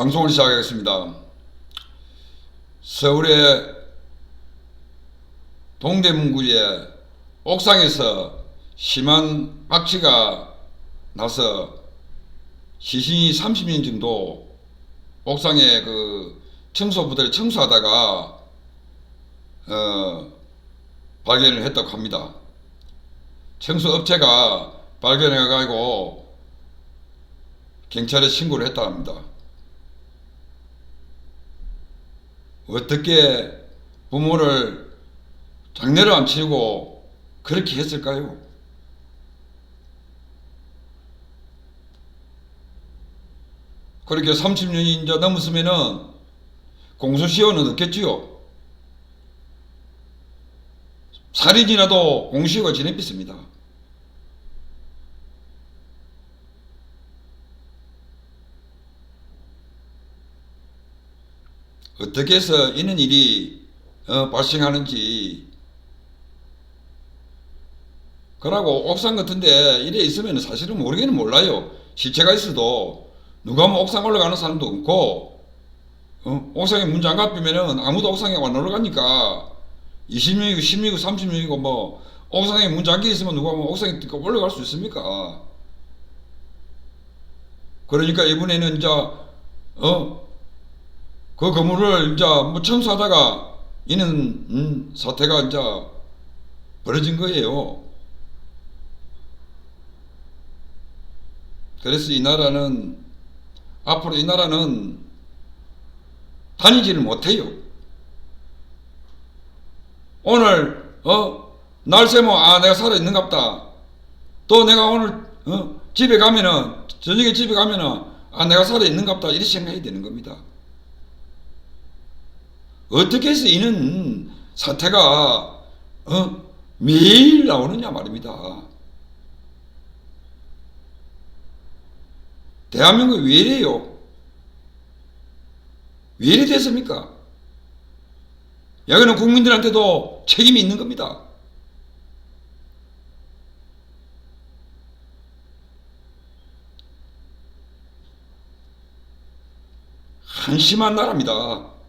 방송을 시작하겠습니다. 서울의 동대문구의 옥상에서 심한 악취가 나서 시신이 30인 정도 옥상에 그 청소 부대를 청소하다가 어, 발견을 했다고 합니다. 청소업체가 발견해가지고 경찰에 신고를 했다 합니다. 어떻게 부모를 장례를 안 치르고 그렇게 했을까요? 그렇게 30년이 이제 넘었으면은 공소시효는 없겠지요. 살인이라도 공시효가 진행됐습니다. 어떻게 해서 이런 일이 어, 발생하는지 그러고 옥상 같은데 이래 있으면 사실은 모르기는 몰라요. 시체가 있어도 누가 뭐 옥상 올라가는 사람도 없고 어? 옥상에 문 잠가 빼면은 아무도 옥상에 안 올라가니까 20명이고 10명이고 30명이고 뭐 옥상에 문 잠겨 있으면 누가 뭐 옥상에 올라갈 수 있습니까? 그러니까 이번에는 이제 어? 그 건물을 이제 뭐 청소하다가 이는 음, 사태가 이제 벌어진 거예요. 그래서 이 나라는 앞으로 이 나라는 다니지를 못해요. 오늘 어 날새모 아 내가 살아 있는갑다. 또 내가 오늘 어 집에 가면은 저녁에 집에 가면은 아 내가 살아 있는갑다 이렇게 생각해야 되는 겁니다. 어떻게 해서 이는 사태가 어 매일 나오느냐 말입니다. 대한민국이 왜 이래요? 왜 이래 됐습니까? 여기는 국민들한테도 책임이 있는 겁니다. 한심한 나라입니다.